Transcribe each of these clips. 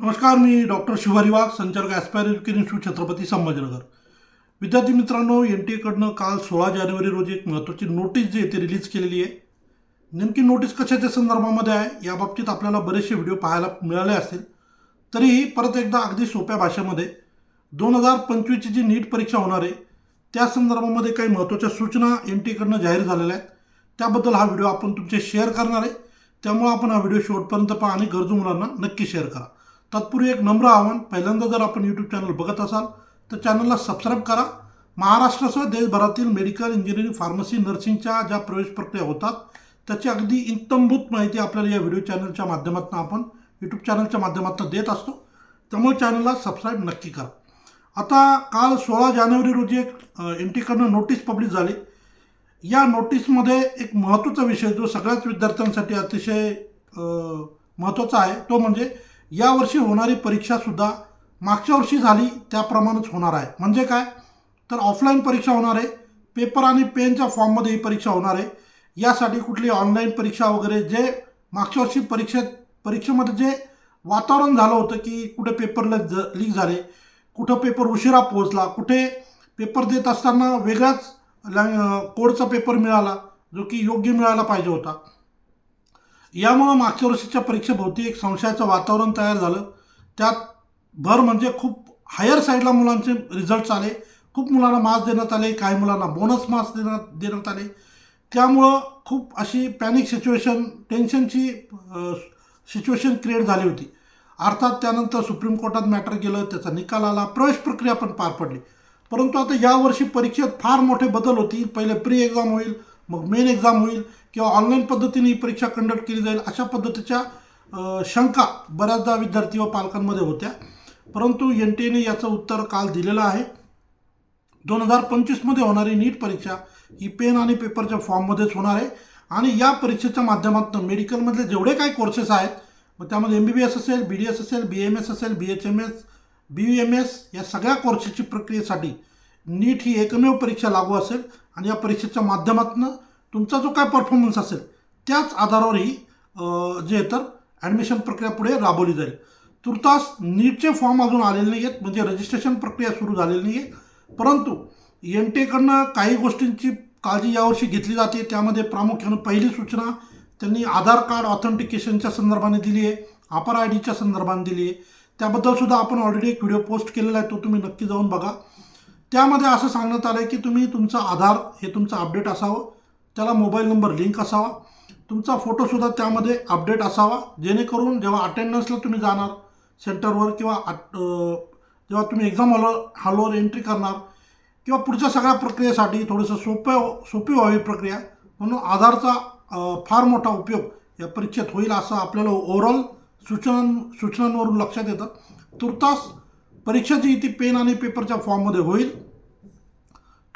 नमस्कार मी डॉक्टर शिवारी वाघ संचालक aspire education institute Chhatrapati Sambhajinagar. विद्यार्थी मित्रांनो एन टी एकडनं काल सोळा जानेवारी रोजी एक महत्त्वाची नोटीस जी आहे ती रिलीज केलेली आहे. नेमकी नोटीस कशाच्या संदर्भामध्ये आहे याबाबतीत आपल्याला बरेचसे व्हिडिओ पाहायला मिळाले असतील. तरीही परत एकदा अगदी सोप्या भाषेमध्ये दोन हजार पंचवीसची जी नीट परीक्षा होणार आहे त्या संदर्भामध्ये काही महत्त्वाच्या सूचना एन टी एकडनं जाहीर झालेल्या आहेत. त्याबद्दल हा व्हिडिओ आपण तुमचे शेअर करणार आहे. त्यामुळं आपण हा व्हिडिओ शेवटपर्यंत पहा आणि गरजू मुलांना नक्की शेअर करा. तत्पूर्वी एक नम्र आव्हान पहिल्यांदा जर आपण यूट्यूब चॅनल बघत असाल तर चॅनलला सबस्क्राईब करा. महाराष्ट्रासह देशभरातील मेडिकल इंजिनिअरिंग फार्मसी नर्सिंगच्या ज्या प्रवेश प्रक्रिया होतात त्याची अगदी इत्तमभूत माहिती आपल्याला या व्हिडिओ चॅनलच्या माध्यमातून आपण यूट्यूब चॅनलच्या माध्यमातून देत असतो. त्यामुळे चॅनलला सबस्क्राईब नक्की करा. आता काल सोळा जानेवारी रोजी एक एन टीकडनं नोटीस पब्लिश झाली. या नोटीसमध्ये एक महत्त्वाचा विषय जो सगळ्याच विद्यार्थ्यांसाठी अतिशय महत्त्वाचा आहे तो म्हणजे यावर्षी होणारी परीक्षासुद्धा मागच्या वर्षी झाली त्याप्रमाणेच होणार आहे. म्हणजे काय? तर ऑफलाईन परीक्षा होणार आहे. पेपर आणि पेनच्या फॉर्ममध्ये ही परीक्षा होणार आहे. यासाठी कुठली ऑनलाईन परीक्षा वगैरे जे मागच्या वर्षी परीक्षेत परीक्षेमध्ये जे वातावरण झालं होतं की कुठे पेपर ज लीक झाले कुठं पेपर उशिरा पोहोचला कुठे पेपर देत असताना वेगळाच लँग कोडचा पेपर मिळाला जो की योग्य मिळायला पाहिजे होता. यामुळं मागच्या वर्षीच्या परीक्षेभोवती एक संशयाचं वातावरण तयार झालं. त्यात भर म्हणजे खूप हायर साईडला मुलांचे रिझल्ट्स आले. खूप मुलांना मार्क्स देण्यात आले काही मुलांना बोनस मार्क्स देण्यात देण्यात आले. त्यामुळं खूप अशी पॅनिक सिच्युएशन टेन्शनची सिच्युएशन क्रिएट झाली होती. अर्थात त्यानंतर सुप्रीम कोर्टात मॅटर गेलं त्याचा निकाल आला प्रवेश प्रक्रिया पण पार पडली. परंतु आता यावर्षी परीक्षेत फार मोठे बदल होतील. पहिले प्री एक्झाम होईल मग मेन एक्झाम होईल. किंवा ऑनलाईन पद्धतीने ही परीक्षा कंडक्ट केली जाईल अशा पद्धतीच्या शंका बऱ्याचदा विद्यार्थी व पालकांमध्ये होत्या. परंतु एन टी एने याचं उत्तर काल दिलेलं आहे. दोन हजार पंचवीसमध्ये होणारी नीट परीक्षा ही पेन आणि पेपरच्या फॉर्ममध्येच होणार आहे. आणि या परीक्षेच्या माध्यमातून मेडिकलमधले जेवढे काही कोर्सेस आहेत मग त्यामध्ये एम बी बी एस असेल बी डी एस असेल बी एम एस असेल B H M S B U M S या सगळ्या कोर्सेसची प्रक्रियेसाठी नीट ही एकमेव परीक्षा लागू असेल. आणि या परीक्षेच्या माध्यमातून तुमचा जो काय परफॉर्मन्स असेल त्याच आधारावर ही जे तर ॲडमिशन प्रक्रिया पुढे राबवली जाईल. तुर्तास नीटचे फॉर्म अजून आलेले नाही आहेत म्हणजे रजिस्ट्रेशन प्रक्रिया सुरू झालेली नाही आहे परंतु एन टीकडनं काही गोष्टींची काळजी यावर्षी घेतली जाते. त्यामध्ये प्रामुख्यानं पहिली सूचना त्यांनी आधार कार्ड ऑथेंटिकेशनच्या संदर्भाने दिली आहे अपर आय डीच्या संदर्भाने दिली आहे. त्याबद्दलसुद्धा आपण ऑलरेडी एक व्हिडिओ पोस्ट केलेला आहे तो तुम्ही नक्की जाऊन बघा. त्यामध्ये असं सांगण्यात आलं आहे की तुम्ही तुमचं आधार हे तुमचं अपडेट असावं. त्याला मोबाईल नंबर लिंक असावा. तुमचा फोटोसुद्धा त्यामध्ये अपडेट असावा. जेणेकरून जेव्हा अटेंडन्सला तुम्ही जाणार सेंटरवर किंवा जेव्हा तुम्ही एक्झाम हॉल हॉलवर एंट्री करणार किंवा पुढच्या सगळ्या प्रक्रियेसाठी थोडंसं सोपं सोपी व्हावी प्रक्रिया. म्हणून आधारचा फार मोठा उपयोग या परीक्षेत होईल असं आपल्याला ओव्हरऑल सूचनां सूचनांवरून लक्षात येतं. तुर्तास परीक्षा जी ती पेन आणि पेपरच्या फॉर्ममध्ये होईल.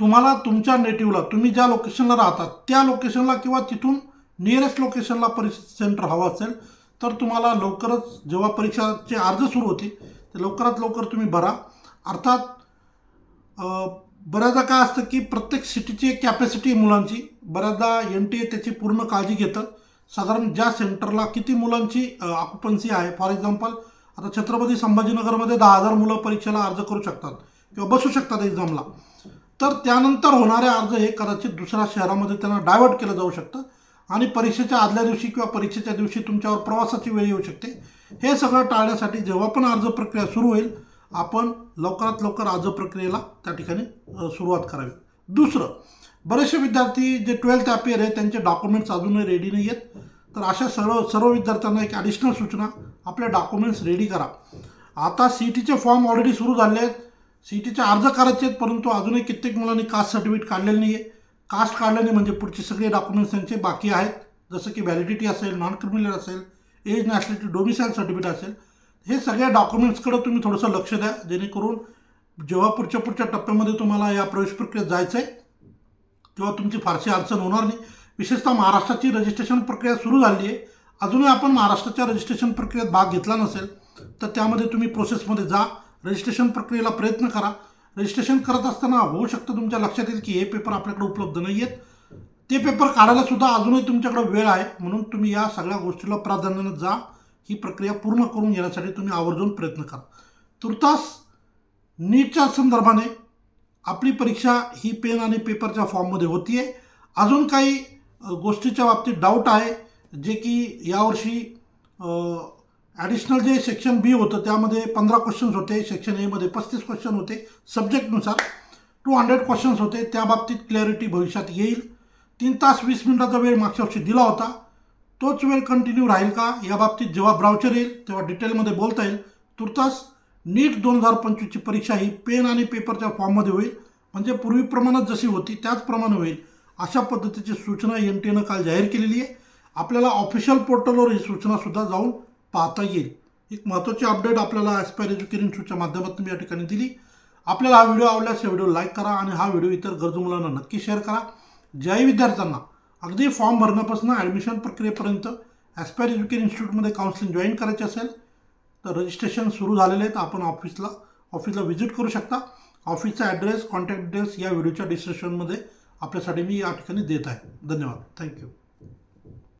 तुम्हाला तुमच्या नेटिव्हला तुम्ही ज्या लोकेशनला राहतात त्या लोकेशनला किंवा तिथून नियरेस्ट लोकेशनला परीक्षा सेंटर हवं असेल तर तुम्हाला लवकरच जेव्हा परीक्षाचे अर्ज सुरू होते ते लवकरात लवकर तुम्ही भरा. अर्थात बऱ्याचदा काय असतं की प्रत्येक सिटीची एक कॅपॅसिटी मुलांची. बऱ्याचदा एन टी ए त्याची पूर्ण काळजी घेतं. साधारण ज्या सेंटरला किती मुलांची ऑक्युपन्सी आहे फॉर एक्झाम्पल आता छत्रपती संभाजीनगरमध्ये दहा हजार मुलं परीक्षेला अर्ज करू शकतात किंवा बसू शकतात एक्झामला तर त्यानंतर होणारे अर्ज हे कदाचित दुसऱ्या शहरामध्ये त्यांना डायव्हर्ट केलं जाऊ शकतं आणि परीक्षेच्या आदल्या दिवशी किंवा परीक्षेच्या दिवशी तुमच्यावर प्रवासाची वेळ येऊ शकते. हे सगळं टाळण्यासाठी जेव्हा पण अर्ज प्रक्रिया सुरू होईल आपण लवकरात लवकर अर्ज प्रक्रियेला त्या ठिकाणी सुरुवात करावी. दुसरं बरेचसे विद्यार्थी जे ट्वेल्थ अपियर आहे त्यांचे डॉक्युमेंट्स अजूनही रेडी नाही आहेत. तर अशा सर्व सर्व विद्यार्थ्यांना एक ॲडिशनल सूचना आपले डॉक्युमेंट्स रेडी करा. आता सी टीचे फॉर्म ऑलरेडी सुरू झाले आहेत. सी ई टीचे अर्ज करायचे आहेत परंतु अजूनही कित्येक मुलांनी कास्ट सर्टिफिकेट काढलेलं नाही आहे कास्ट काढल्याने म्हणजे पुढचे सगळे डॉक्युमेंट्स त्यांचे बाकी आहेत. जसं की व्हॅलिडिटी असेल नॉन क्रिमिनल असेल एज नॅशनॅलिटी डोमिसाईल सर्टिफिकेट असेल हे सगळ्या डॉक्युमेंट्सकडे तुम्ही थोडंसं लक्ष द्या. जेणेकरून जेव्हा पुढच्या पुढच्या टप्प्यामध्ये तुम्हाला या प्रवेश प्रक्रियेत जायचं आहे तेव्हा तुमची फारशी अडचण होणार नाही. विशेषतः महाराष्ट्राची रजिस्ट्रेशन प्रक्रिया सुरू झाली आहे. अजूनही आपण महाराष्ट्राच्या रजिस्ट्रेशन प्रक्रियेत भाग घेतला नसेल तर त्यामध्ये तुम्ही प्रोसेसमध्ये जा. रजिस्ट्रेशन प्रक्रियेला प्रयत्न करा. रजिस्ट्रेशन करत असताना होऊ शकतं तुमच्या लक्षात येईल की हे पेपर आपल्याकडे उपलब्ध नाही आहेत ते पेपर काढायला सुद्धा अजूनही तुमच्याकडे वेळ आहे. म्हणून तुम्ही या सगळ्या गोष्टीला प्राधान्यानं जा. ही प्रक्रिया पूर्ण करून घेण्यासाठी तुम्ही आवर्जून प्रयत्न करा. तुर्तास नीटच्या संदर्भाने आपली परीक्षा ही पेन आणि पेपरच्या फॉर्ममध्ये होती आहे अजून काही गोष्टीच्या बाबतीत डाऊट आहे जे की यावर्षी ॲडिशनल जे सेक्शन बी होतं त्यामध्ये पंधरा क्वेश्चन्स होते. सेक्शन एमध्ये पस्तीस क्वेश्चन होते. सब्जेक्टनुसार टू हंड्रेड क्वेश्चन्स होते. त्या बाबतीत क्लॅरिटी भविष्यात येईल. तीन तास वीस मिनिटाचा वेळ मागच्या वर्षी दिला होता. तोच वेळ कंटिन्यू राहील का? या बाबतीत जेव्हा ब्राउचर येईल तेव्हा डिटेलमध्ये बोलता येईल. तुर्तास नीट दोन हजार पंचवीसची परीक्षा ही पेन आणि पेपरच्या फॉर्ममध्ये होईल. म्हणजे पूर्वीप्रमाणेच जशी होती त्याचप्रमाणे होईल. अशा पद्धतीची सूचना एन टीनं काल जाहीर केलेली आहे. आपल्याला ऑफिशियल पोर्टलवर ही सूचनासुद्धा जाऊन पाहता येईल. एक महत्त्वाची अपडेट आपल्याला ॲस्पायर एज्युकेशन शूच्या माध्यमातून मी या ठिकाणी दिली. आपल्याला हा व्हिडिओ आवडल्यास व्हिडिओ लाईक करा आणि हा व्हिडिओ इतर गरजू मुलांना नक्की शेअर करा. ज्याही विद्यार्थ्यांना अगदी फॉर्म भरण्यापासून ॲडमिशन प्रक्रियेपर्यंत ॲस्पायर एज्युकेशन इन्स्टिट्यूटमध्ये काउन्सिलिंग जॉईन करायचे असेल तर रजिस्ट्रेशन सुरू झालेले आहेत. आपण ऑफिसला ऑफिसला व्हिजिट करू शकता. ऑफिसचा ॲड्रेस कॉन्टॅक्ट डिटेल्स या व्हिडिओच्या डिस्क्रिप्शनमध्ये आपल्यासाठी मी या ठिकाणी देत आहे. धन्यवाद. थँक्यू